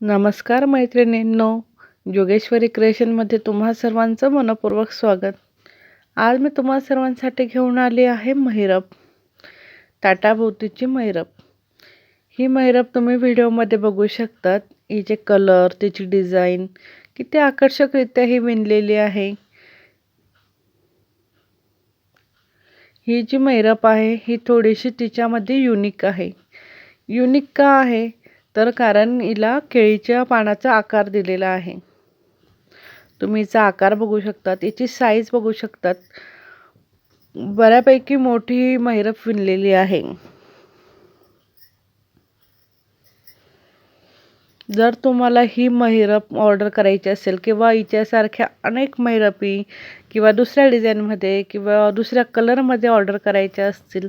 नमस्कार मैत्रिणींनो जोगेश्वरी क्रिएशनमध्ये तुम्हा सर्वांचं मनपूर्वक स्वागत. आज मी तुम्हा सर्वांसाठी घेऊन आली आहे मैरप ताटाभोवतीची मैरप. ही मैरप तुम्ही व्हिडिओमध्ये बघू शकतात. हिचे कलर तिची डिझाईन किती आकर्षकरित्या ही विणलेली आहे. ही जी मैरप आहे ही थोडीशी तिच्यामध्ये युनिक आहे. युनिक का आहे? तर कारण हिला केळीच्या पानाचा आकार दिलेला आहे. तुम्ही हिचा आकार बघू शकतात याची साईज बघू शकतात. बऱ्यापैकी मोठी मैरप विणलेली आहे. जर तुम्हाला ही महिरप ऑर्डर करायची असेल किंवा हिच्यासारख्या अनेक महिरपी किंवा दुसऱ्या डिझाईनमध्ये किंवा दुसऱ्या कलरमध्ये ऑर्डर करायच्या असतील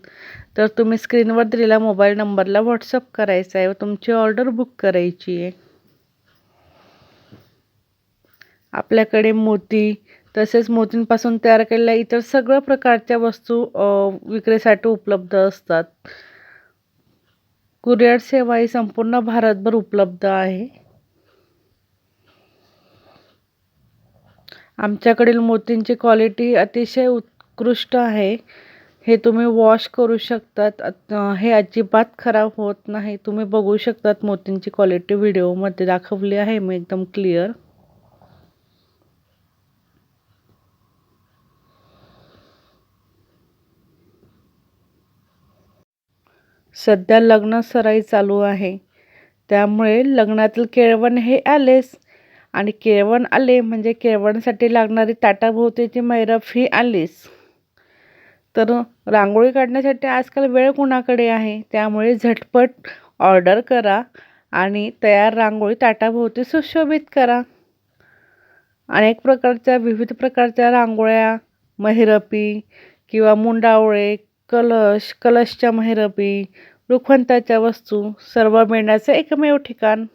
तर तुम्ही स्क्रीनवर दिलेल्या मोबाईल नंबरला व्हॉट्सअप करायचा आहे व तुमची ऑर्डर बुक करायची आहे. आपल्याकडे मोती तसेच मोतींपासून तयार केलेल्या इतर सगळ्या प्रकारच्या वस्तू विक्रीसाठी उपलब्ध असतात. कुरिअर सेवा ही संपूर्ण भारतभर उपलब्ध आहे. आमच्याकडील मोतींची क्वालिटी अतिशय उत्कृष्ट आहे. हे तुम्ही वॉश करू शकतात. हे अजिबात खराब होत नाही. तुम्ही बघू शकतात मोतींची क्वालिटी व्हिडिओमध्ये दाखवली आहे. मी एकदम क्लिअर सध्या लग्न सराई चालू आहे. त्यामुळे लग्नातील केळवण हे आलेच. आणि केळवण आले म्हणजे केळवणसाठी लागणारी ताटाभोवतीची मैरफ ही आलीच. तर रांगोळी काढण्यासाठी आजकाल वेळ कुणाकडे आहे? त्यामुळे झटपट ऑर्डर करा आणि तयार रांगोळी ताटाभोवती सुशोभित करा. अनेक प्रकारच्या विविध प्रकारच्या रांगोळ्या महिरपी किंवा मुंडावळे कलश कलशच्या मेहरबी लोखंडाच्या वस्तू सर्व मिळण्याचं एकमेव ठिकाण.